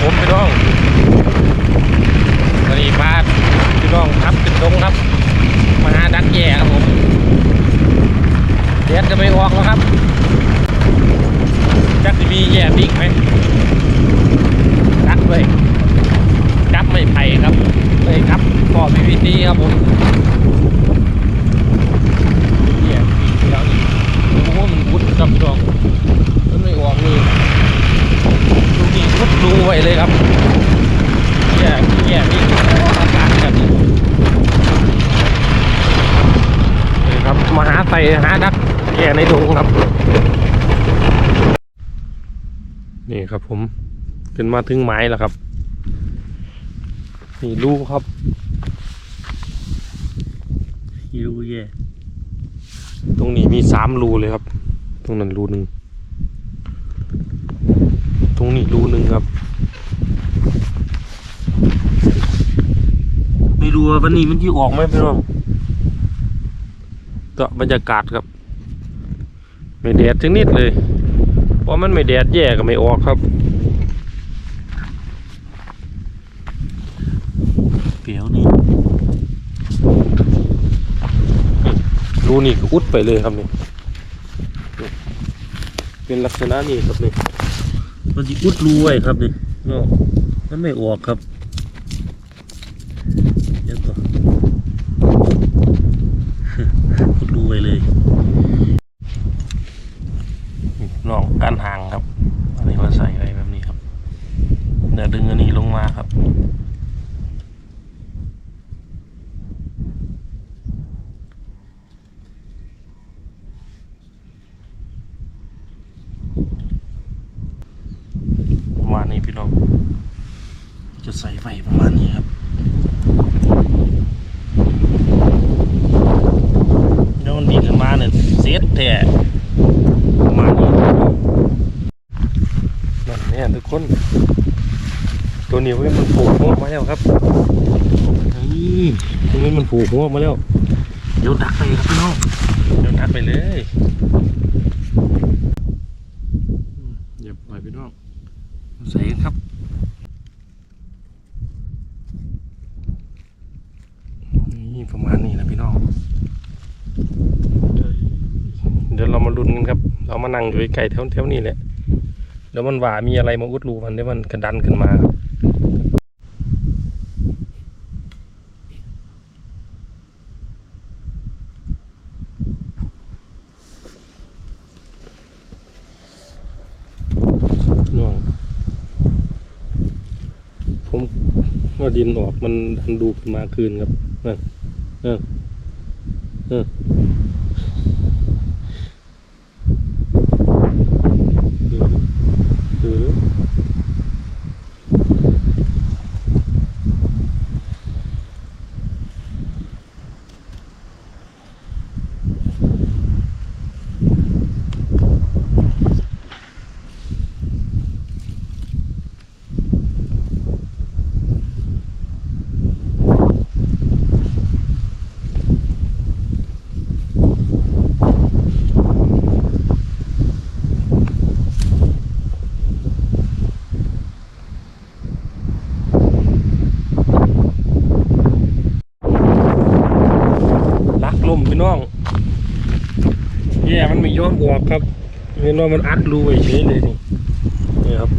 ผมพี่น้องวันนี้พาพี่น้องครับขึ้นตรงครับ มาหาดักแย่ครับผมเด็ดจะไม่ออกแล้วครับจักจะมีแย่บิ๊กไหมดักเลยจับไม่ไผ่ครับเลยครับก่อพีวีซีครับผมแย่บิ๊กแล้วนี่โอ้โหมันพุดครับพี่น้องมันไม่ออกนี่ดูนี่พุดรูไว้ เลยครับแย่แย่บิ๊กอาการแบบนี้นี่ครับมาหาใส่หาดักแย่ในดงครับ นี่ครับผมขึ้นมาถึงไม้แล้วครับ นี่รูครับรูแย่ตรงนี้มีสามรูเลยครับ ตรงนั้นรูหนึ่งตรงนี้รูหนึ่งครับ ไม่รู้ว่าวันนี้มันที่ออกไหมพี่น้องต่อบรรยากาศครับ ไม่แดดจังนิดเลย เพราะมันไม่แดดแย่ก็ไม่ออกครับ เปียวนี่รูนี่ก็อุดไปเลยครับนี่นี่เป็นลักษณะนี้ครับนี่มันจะอุดรูไว้ครับนี่เนาะ มันไม่ออกครับเดี๋ยวก่อนอุดรูไว้เลยลองการห่างครับอันนี้มาใส่ไว้แบบนี้ครับเดี๋ยวดึงอันนี้ลงมาครับประมาณนี้พี่น้อง จะใส่ไฟประมาณนี้ครับแล้วมันบินขึ้นมาเนี่ยเซตแท้ประมาณนี้นั่นเนี่ยทุกคน ตัวนี้เว้ยมันผูกหัวมาแล้วครับนี่ตัวนี้มันผูกหัวมาแล้ว เดี๋ยวดักไปครับพี่น้องเดี๋ยวดักไปเลยอืมเหยียบไปพี่น้องใส่ครับ นี่ประ มาณนี้นะพี่น้อง เดี๋ยวเรามาลุ้นกันครับ เรามานั่งอยู่ไกลแถวแถวๆนี้แหละเดี๋ยวมันว่ามีอะไรมาอุดรูมันเดี๋ยวมันกระดันขึ้นมาครับน้องผมว่าดินออกมันดันดูขึ้นมาคืนครับนั่น เออเออเออ ลักลมพี่น้อง แย่มันไม่ยอมออกครับเห็นว่ามันอัดรูไว้เฉยเลยนี่นี่ครับ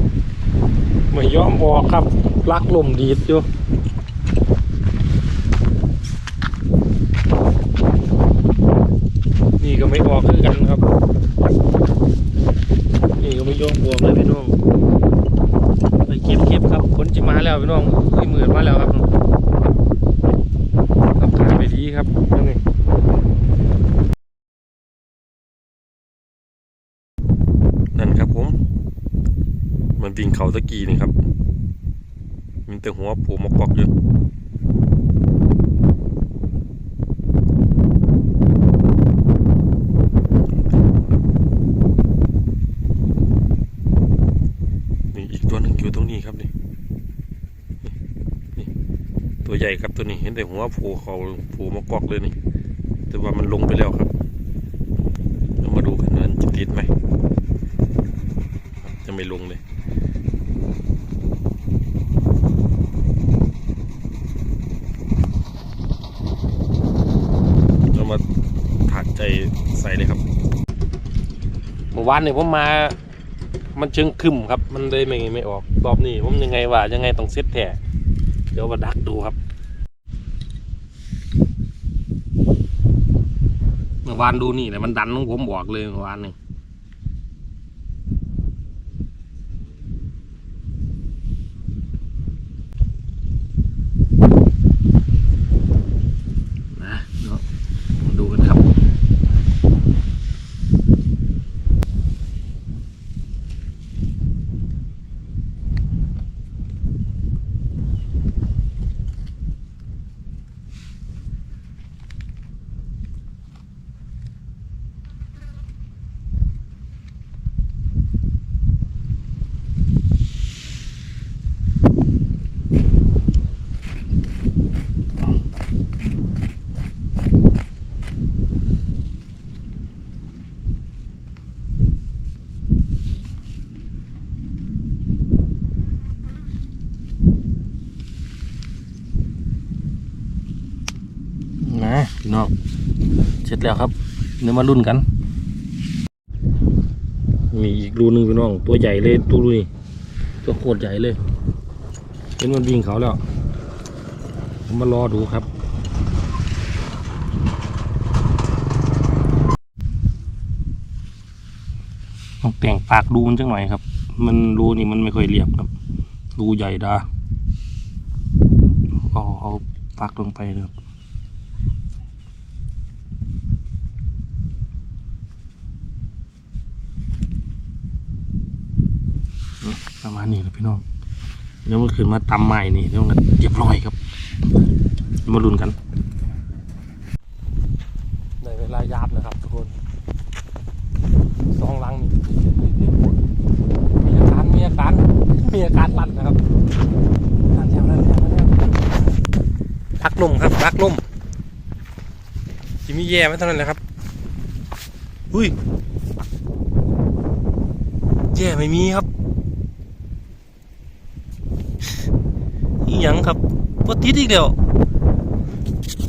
ไม่ยอมออกครับลักลมดีดอยู่นี่ก็ไม่ออกคือกันครับ นี่ก็ไม่ยอมออกเลยพี่น้องไปเก็บเก็บครับคนจะมาแล้วพี่น้องเฮ้ยหมื่นมาแล้วครับขับขาไปดีครับนี่ นั่นครับผม มันเขาตะกี้นี่ครับมีแต่หัวผูมกอกอยู่นี่อีกตัวหนึงอยู่ตรงนี้ครับนี่ตัวใหญ่ครับตัวนี้เห็นแต่หัวผูเขาผูมากอกเลยนี่ แต่ว่ามันลงไปแล้วครับเรามาดูกันว่ามันจะติดไหม จะไม่ลงเลย ใส่เลยครับเมื่อ วานเนี่ยผมมา มันเชิงคึมครับ มันเลยไม่ไม่ออกรอบนี้ผมยังไงว่ายังไงต้องเซตแท้เดี๋ยวมาดักดูครับเมื่อวานดูนี่แหละมันดันของผมบอกเลยเมื่อวานนี่นะเนาะมาดูกันครับ น้องเสร็จแล้วครับเดี๋ยวมารุ่นกัน มีอีกรูนึงพี่น้อง ตัวใหญ่เลยตัวนี้ตัวโคตรใหญ่เลยเห็นมันวิ่งเขาแล้วผมมารอดูครับต้องแต่งปากรูมันจังหน่อยครับ มันรูนี่มันไม่ค่อยเรียบครับ รูใหญ่ดาเอเอาปากลงไปเลยครับ ประมาณนี้แหละพี่น้องเดี๋ยวมันขึ้นมาตำใหม่นี่เดี๋ยวมันเรียบร้อยครับ มาลุ้นกันได้เวลายาบนะครับทุกคนสองลังนี่มีอาการมีอาการมีอาการลั่นนะครับลั่นแล้วลั่นแล้วลั่นแล้วพักลมครับพักลมจิมีแย่ไหมเท่านั้นแหละครับอุ้ยแย่ไม่มีครับ หยังครับปติดอีกเดียว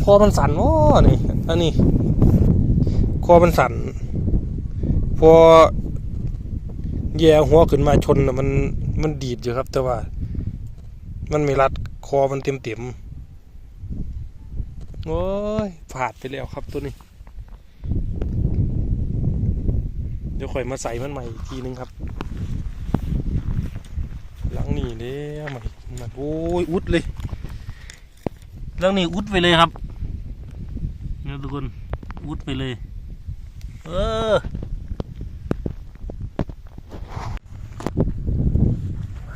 คอมันสั่นโอ้นี่อันนี้คอมันสั่นพอแย่หัวขึ้นมาชนมันมันดีดอยู่ครับ แต่ว่า มันไม่รัดคอมันเต็มเต็มโอ้ยผาดไปแล้วครับตัวนี้ เดี๋ยวค่อยมาใส่มันใหม่อีกทีนึงครับ หลังนี่เด้ใหม่ มันโอ้ยอุดเลยหลังนี่อุดไปเลยครับเนี่ยทุกคนอุดไปเลย เออ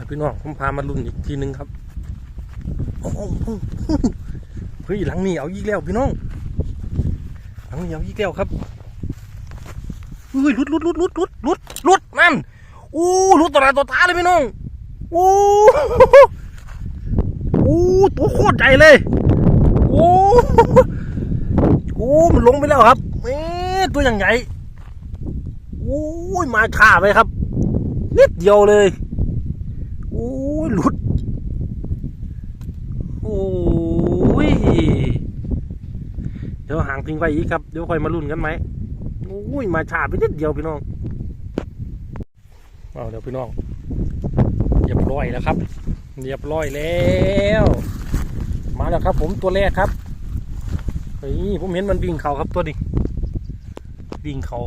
พี่น้องผมพามาลุ้นอีกทีหนึงครับเฮ้ยหลังนี่เอาอีกแล้วพี่น้องหลังนี่เอาอีกแล้วครับเฮ้ยลุดลุดลุดลุดลุดลุดลุดนั่นอู้ลุดต่อหน้าต่อตาเลยพี่น้องโอ้ อ้ตัวโคตรใหญ่เลย โอ้โอ้มันลงไปแล้วครับเอ๊ตัวอย่างใหญ่โอ้ยมาข่าไปครับ นิดเดียวเลยโอ้ยหลุดโอ้ยเดี๋ยวห่างทิ้งไว้อีกครับ เดี๋ยวค่อยมาลุ้นกันไหมโอ้ยมาชาไปนิดเดียวพี่น้องเอาเดี๋ยวพี่น้องเรียบร้อยแล้วครับ เรียบร้อยแล้ว มาแล้วครับ ผมตัวแรกครับเฮ้ยผมเห็นมันวิ่งเขาครับตัวนี้วิ่งเขา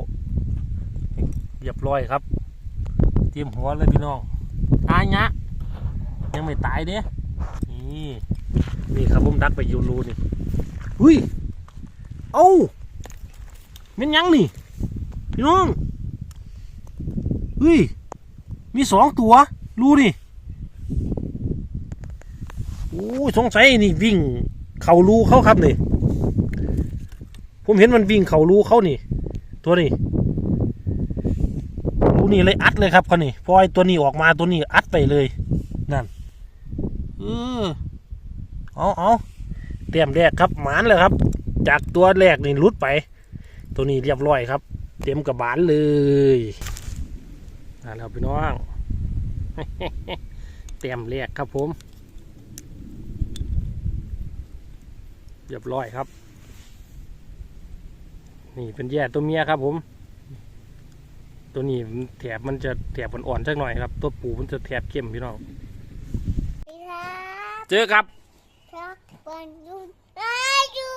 เรียบร้อยครับ เตรียมหัวเลยพี่น้องตายยะยังไม่ตายเด้นี่นี่ครับผมดักไปยูรูนี่หุ้ยเอ้าเม็นยังนี่พี่น้องเฮ้ยมีสองตัวรู้ดิโอ้สงสัยนี่วิ่ง เข่ารูเขาครับนี่ ผมเห็นมันวิ่งเข่ารูเขานี่ ตัวนี้รูนี่เลยอัดเลยครับเขานี่พอไอตัวนี้ออกมาตัวนี้อัดไปเลย นั่น เออเอาเอาเตรียมแรกครับหมานเลยครับ จากตัวแรกนี่รุดไป ตัวนี้เรียบร้อยครับ เต็มกระบาลเลยมาแล้วพี่น้องเตรียมเรียกครับผม เรียบร้อยครับ นี่เป็นแย่ตัวเมียครับ ผม ตัวนี้แถบมันจะแถบอ่อนๆสักหน่อยครับ ตัวปูมันจะแถบเข้มพี่น้องเจอครับวันยุนอายุ